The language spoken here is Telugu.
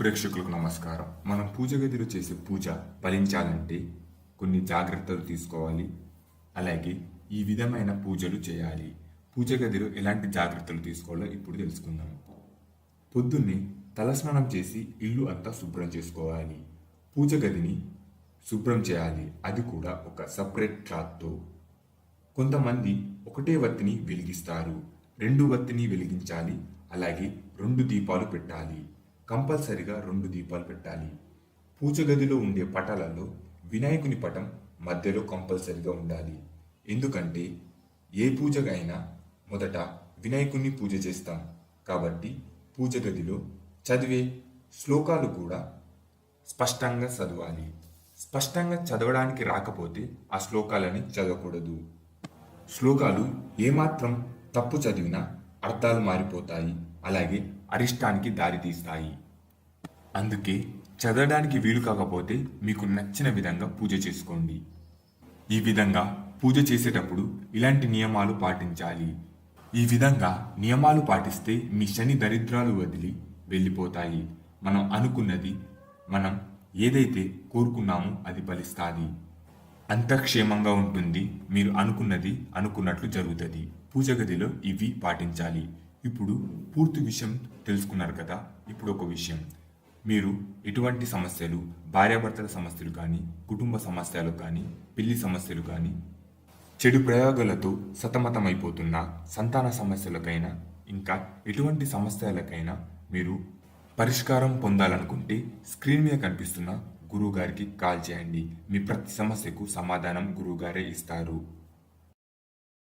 ప్రేక్షకులకు నమస్కారం. మనం పూజ గదిలో చేసే పూజ ఫలించాలంటే కొన్ని జాగ్రత్తలు తీసుకోవాలి. అలాగే ఈ విధమైన పూజలు చేయాలి. పూజ గదిలో ఎలాంటి జాగ్రత్తలు తీసుకోవాలో ఇప్పుడు తెలుసుకుందాం. పొద్దున్నే తలస్నానం చేసి ఇల్లు అంతా శుభ్రం చేసుకోవాలి. పూజ గదిని శుభ్రం చేయాలి. అది కూడా ఒక సపరేట్ క్లాత్తో. కొంతమంది ఒకటే వత్తిని వెలిగిస్తారు. రెండు వత్తిని వెలిగించాలి. అలాగే రెండు దీపాలు పెట్టాలి. కంపల్సరిగా రెండు దీపాలు పెట్టాలి. పూజ గదిలో ఉండే పటాలలో వినాయకుని పటం మధ్యలో కంపల్సరిగా ఉండాలి. ఎందుకంటే ఏ పూజకైనా మొదట వినాయకుణ్ణి పూజ చేస్తాం. కాబట్టి పూజ గదిలో చదివే శ్లోకాలు కూడా స్పష్టంగా చదవాలి. స్పష్టంగా చదవడానికి రాకపోతే ఆ శ్లోకాలని చదవకూడదు. శ్లోకాలు ఏమాత్రం తప్పు చదివినా అర్థాలు మారిపోతాయి. అలాగే అరిష్టానికి దారితీస్తాయి అందుకే చదవడానికి వీలు కాకపోతే మీకు నచ్చిన విధంగా పూజ చేసుకోండి. ఈ విధంగా పూజ చేసేటప్పుడు ఇలాంటి నియమాలు పాటించాలి. ఈ విధంగా నియమాలు పాటిస్తే మీ శని దరిద్రాలు వదిలి వెళ్ళిపోతాయి. మనం అనుకున్నది మనం ఏదైతే కోరుకున్నామో అది ఫలిస్తాది. అంత క్షేమంగా ఉంటుంది. మీరు అనుకున్నది అనుకున్నట్లు జరుగుతుంది. పూజ గదిలో ఇవి పాటించాలి. ఇప్పుడు పూర్తి విషయం తెలుసుకున్నారు కదా? ఇప్పుడు ఒక విషయం. మీరు ఎటువంటి సమస్యలు భార్యాభర్తల సమస్యలు కానీ కుటుంబ సమస్యలు కానీ పెళ్ళి సమస్యలు కానీ చెడు ప్రయోగాలతో సతమతమైపోతున్న సంతాన సమస్యలకైనా ఇంకా ఎటువంటి సమస్యలకైనా మీరు పరిష్కారం పొందాలనుకుంటే స్క్రీన్ మీద కనిపిస్తున్న గురువుగారికి కాల్ చేయండి. మీ ప్రతి సమస్యకు సమాధానం గురువుగారే ఇస్తారు.